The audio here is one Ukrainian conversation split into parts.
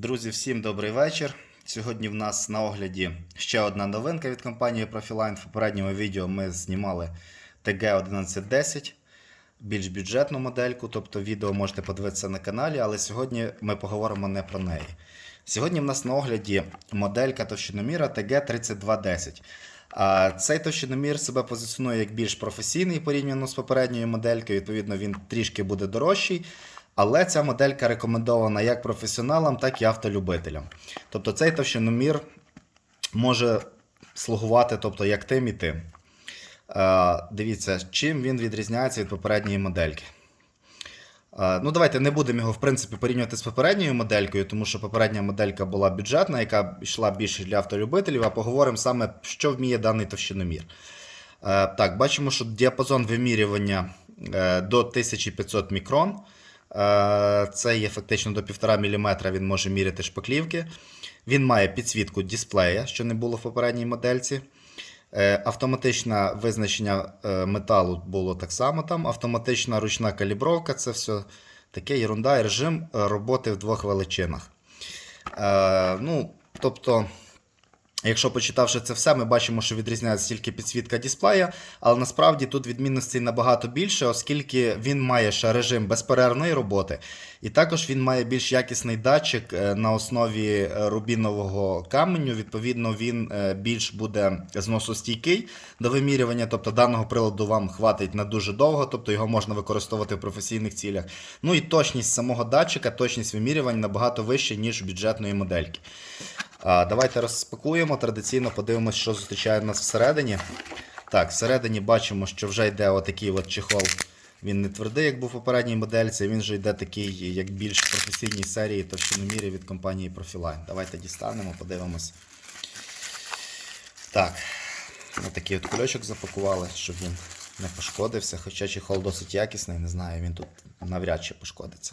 Друзі, всім добрий вечір. Сьогодні в нас на огляді ще одна новинка від компанії Profiline. В попередньому відео ми знімали TG1110, більш бюджетну модельку, тобто відео можете подивитися на каналі, але сьогодні ми поговоримо не про неї. Сьогодні в нас на огляді моделька товщиноміра TG3210. А Цей товщиномір себе позиціонує як більш професійний порівняно з попередньою моделькою. Відповідно, він трішки буде дорожчий. Але ця моделька рекомендована як професіоналам, так і автолюбителям. Тобто цей товщиномір може слугувати тобто, як тим і тим. Е, дивіться, чим він відрізняється від попередньої модельки. Е, ну, давайте не будемо його в принципі порівнювати з попередньою моделькою, тому що попередня моделька була бюджетна, яка йшла більше для автолюбителів, а поговоримо саме, що вміє даний товщиномір. Е, так, бачимо, що діапазон вимірювання до 1500 мікрон. Е, Це є фактично до 1,5 мм він може міряти шпаклівки. Він має підсвітку дисплея, що не було в попередній модельці. Е, Автоматичне визначення е, металу було так само там. Автоматична ручна калібровка це все таке ерунда і режим роботи в двох величинах. Ну, тобто, Якщо почитавши це все, ми бачимо, що відрізняється тільки підсвітка дисплея, але насправді тут відмінностей набагато більше, оскільки він має ще режим безперервної роботи, і також він має більш якісний датчик е, на основі е, рубінового каменю. Відповідно, він е, більш буде зносостійкий до вимірювання, тобто даного приладу вам хватить на дуже довго, тобто його можна використовувати в професійних цілях. Ну і точність самого датчика, точність вимірювань набагато вища, ніж бюджетної модельки. Давайте розпакуємо. Tрадиційно подивимося, що зустрічає нас всередині. Так, всередині бачимо, що вже йде отакий от чехол. Він не твердий, як був у попередній модельці. Він вже йде такий, як більш професійній серії товщиномірі від компанії Profiline. Давайте дістанемо, подивимось. Так, ось такий от кульочок запакували, щоб він не пошкодився. Хоча чехол досить якісний, не знаю, він тут навряд чи пошкодиться.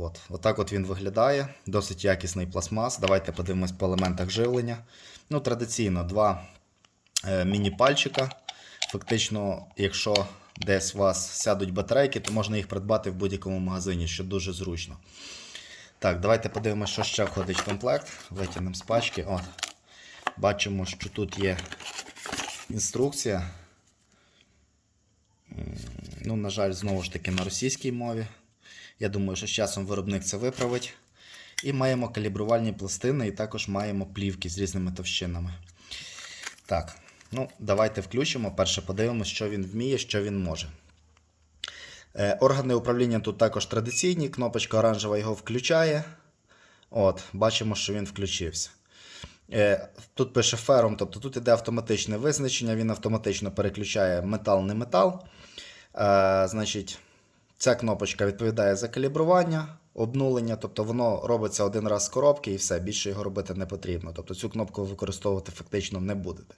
От. Отак от він виглядає. Досить якісний пластмас. Давайте подивимось по елементах живлення. Ну, Традиційно два е, міні-пальчика. Фактично, якщо десь у вас сядуть батарейки, то можна їх придбати в будь-якому магазині, що дуже зручно. Так, давайте подивимося, що ще входить в комплект. Витягнемо з пачки. От. Бачимо, що тут є інструкція. Ну, на жаль, знову ж таки на російській мові. Я думаю, що з часом виробник це виправить. І маємо калібрувальні пластини, і також маємо плівки з різними товщинами. Так, ну, давайте включимо. Перше подивимося, що він вміє, що він може. Е, органи управління тут також традиційні. Кнопочка оранжева його включає. От, Бачимо, що він включився. Е, Тут пише фером, тобто тут іде автоматичне визначення, він автоматично переключає метал не метал. Е, Значить, Ця кнопочка відповідає за калібрування, обнулення, тобто воно робиться один раз з коробки і все, більше його робити не потрібно. Тобто цю кнопку використовувати фактично не будете.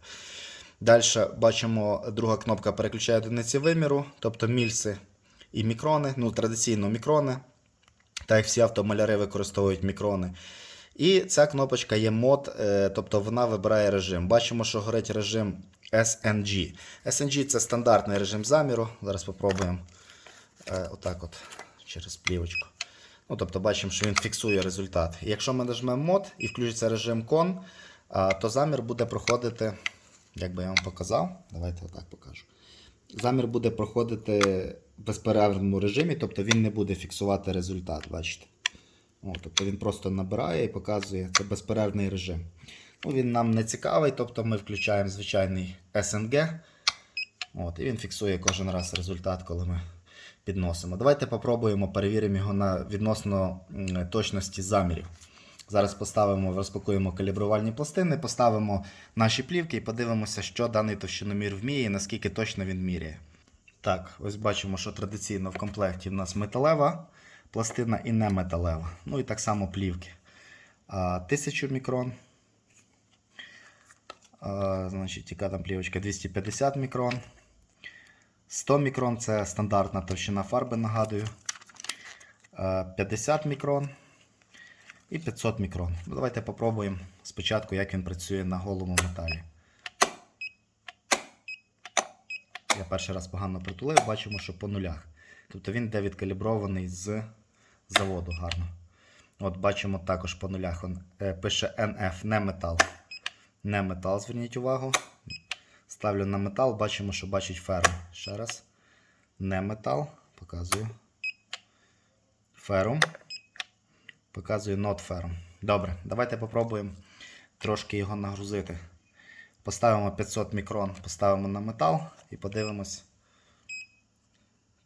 Далі бачимо, друга кнопка переключає одиниці виміру, тобто мільси і мікрони, ну традиційно мікрони. Так як всі автомаляри використовують мікрони. І ця кнопочка є мод, е, тобто вона вибирає режим. Бачимо, що горить режим SNG. SNG це стандартний режим заміру. Зараз спробуємо. Е, отак от через плівочку. Ну, тобто бачимо, що він фіксує результат. Якщо ми нажмемо мод і включиться режим кон, то замір буде проходити, як би я вам показав, давайте отак покажу. Замір буде проходити в безперервному режимі, тобто він не буде фіксувати результат. бачите. О, тобто він просто набирає і показує це безперервний режим. Ну, Він нам не цікавий, тобто ми включаємо звичайний SNG. От, І він фіксує кожен раз результат, коли ми підносимо. Давайте попробуємо, перевіримо його на відносно точності замірів. Зараз поставимо, розпакуємо калібрувальні пластини, поставимо наші плівки і подивимося, що даний товщиномір вміє і наскільки точно він міряє. Так, ось бачимо, що традиційно в комплекті в нас металева пластина і не металева. Ну і так само плівки. А, 1000 мікрон. Значить, яка там плівочка? 250 мікрон. 100 мікрон це стандартна товщина фарби, нагадую. Е, 50 мікрон і 500 мікрон. Ну, Давайте попробуємо спочатку, як він працює на голому металі. Я перший раз погано притулив, бачимо, що по нулях. Тобто він йде відкалібрований з заводу гарно. От бачимо також по нулях. Он, е, пише NF, не метал. Не метал, зверніть увагу. Ставлю на метал, бачимо, що бачить ферум. Ще раз. Не метал. Показую. Ферум. Показую not ferrum. Добре, давайте попробуємо трошки його нагрузити. Поставимо 500 мікрон, поставимо на метал і подивимось.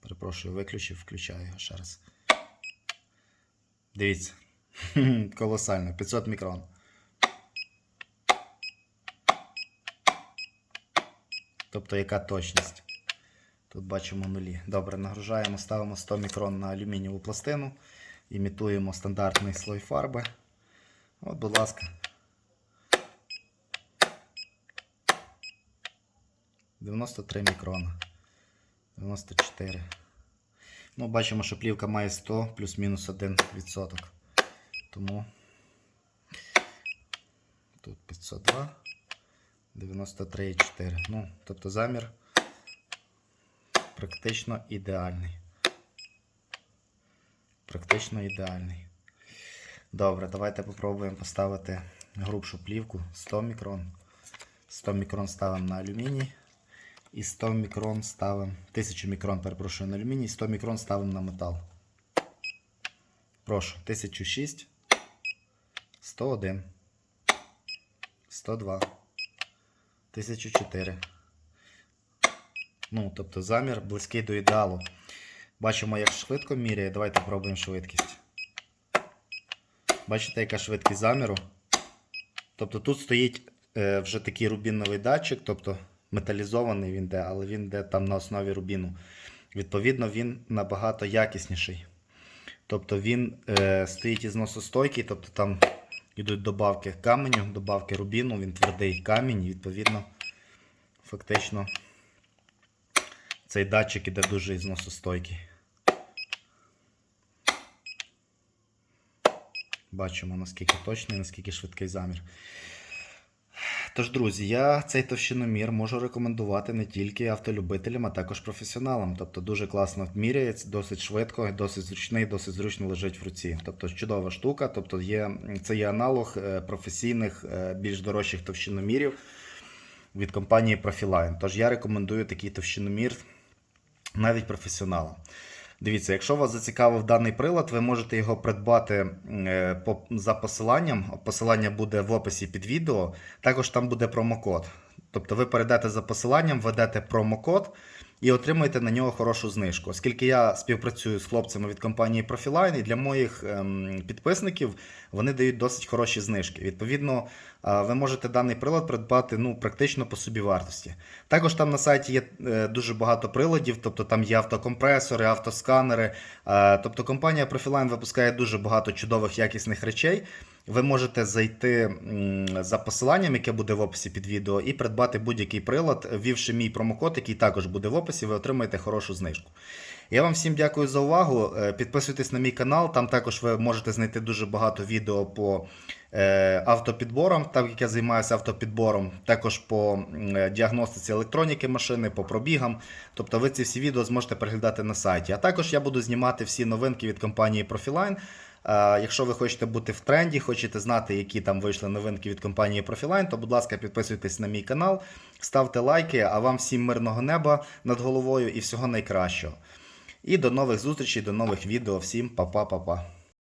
Перепрошую, виключив, включаю його ще раз. Дивіться. Колосально. 500 мікрон. Тобто яка точність? Тут бачимо нулі. Добре, нагружаємо, ставимо 100 мікрон на алюмінієву пластину. Імітуємо стандартний слой фарби. От, будь ласка. 93 мікрона. 94. Ну, бачимо, що плівка має 100 плюс-мінус 1%. Тому тут 502, 93,4. Ну, тобто замір практично ідеальний. Практично ідеальний. Добре, давайте попробуємо поставити грубшу плівку 100 мікрон. 100 мікрон ставимо на алюміній. І 100 мікрон ставимо. 1000 мікрон, перепрошую, на алюміній, 100 мікрон ставимо на метал. Прошу, 1006, 101, 102, 1004. Ну, тобто замір близький до ідеалу. Бачимо, як швидко міряє. Давайте пробуємо швидкість. Бачите, яка швидкість заміру? Тобто тут стоїть е, вже такий рубіновий датчик, тобто металізований він де, але він де там на основі рубіну. Відповідно, він набагато якісніший. Тобто він е, стоїть із носостойкий, тобто там йдуть добавки каменю, добавки рубіну, він твердий камінь, і відповідно, фактично цей датчик іде дуже ізносостойкий. Бачимо, наскільки точний, наскільки швидкий замір. Тож, друзі, я цей товщиномір можу рекомендувати не тільки автолюбителям, а також професіоналам. Тобто дуже класно міряється, досить швидко, досить зручний, досить зручно лежить в руці. Тобто чудова штука. Тобто є, це є аналог е, професійних, е, більш дорожчих товщиномірів від компанії Profiline. Тож я рекомендую такий товщиномір навіть професіоналам. Дивіться, якщо вас зацікавив даний прилад, ви можете його придбати е, за посиланням. Посилання буде в описі під відео. Також там буде промокод. Тобто ви перейдете за посиланням, введете промокод і отримаєте на нього хорошу знижку. Оскільки я співпрацюю з хлопцями від компанії Profiline, і для моїх ем, підписників вони дають досить хороші знижки. Відповідно, е, ви можете даний прилад придбати ну, практично по собі вартості. Також там на сайті є е, дуже багато приладів, тобто там є автокомпресори, автосканери. Е, тобто компанія Profiline випускає дуже багато чудових якісних речей. Ви можете зайти за посиланням, яке буде в описі під відео, і придбати будь-який прилад, ввівши мій промокод, який також буде в описі, ви отримаєте хорошу знижку. Я вам всім дякую за увагу. Е, Підписуйтесь на мій канал, там також ви можете знайти дуже багато відео по е, автопідборам, так як я займаюся автопідбором, також по е, діагностиці електроніки машини, по пробігам. Тобто ви ці всі відео зможете переглядати на сайті. А також я буду знімати всі новинки від компанії Profiline. Е, Якщо ви хочете бути в тренді, хочете знати, які там вийшли новинки від компанії Profiline, то, будь ласка, підписуйтесь на мій канал, ставте лайки, а вам всім мирного неба над головою і всього найкращого. І до нових зустрічей, до нових відео. Всім па-па-па-па.